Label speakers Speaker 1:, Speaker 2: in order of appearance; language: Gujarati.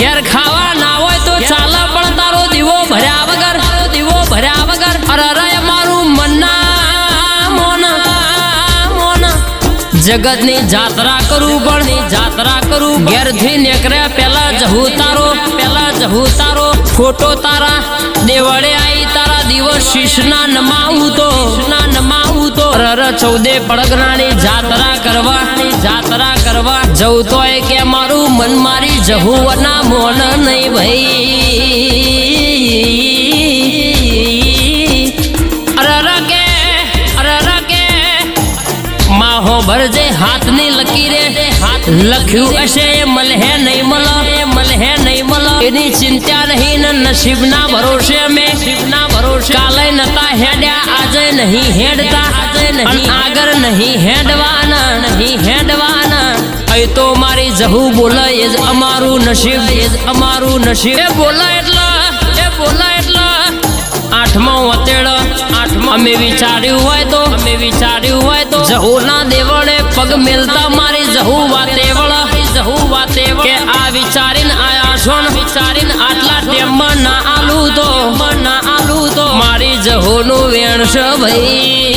Speaker 1: ઘેર ખાવા ના હોય તો ચાલે પણ તારો દીવો ભર્યા વગર દીવો ભર્યા વગર. અરે રે મન્ના મોન મોન. જગતની જાત્રા કરું પણ જાત્રા કરું ઘેરથી નીકળ્યા પેલા જહુ તારો પેલા જહુ તારો. ફોટો તારા દેવળે આઈ તારા દિવસ શીશના ના તો રર ચૌદે પડગરાની જાતરા કરવા જાતરા કરવા. જવું તો કે મારું મન મારી જહુ ના મોન નહીં ભાઈ અરર કે અરર કે, માહો ભરજે હાથની લકીરે હાથ લખ્યું હશે એ મલહે નહીં મલ, એ મલહે નહીં મલ. એની ચિંતા નહીં, ને નસીબના ભરોસે મેં. નસીબના ભરોસે કાલે નતા હેડ્યા આજે નહીં હેડતા. નહીં. આગળ નહીં હેડવાના નહીં હેડવાના. અહીં તો મારી જહુ બોલે જ, અમારું નસીબ એ અમારું નસીબ. એ બોલા એટલે, એ બોલા એટલે. આઠમો વતેડ આઠમો. અમે વિચાર્યું હોય તો, અમે વિચાર્યું હોય તો. જહુના દેવળે પગ મેલતા મારી જહુ વાતેવળ જહુ વાતે કે આ વિચારીને આયા છો વિચારીને આટલા ટેમમાં ના આલું તો ના આલું તો. મારી જહુનું વેણ છે ભાઈ.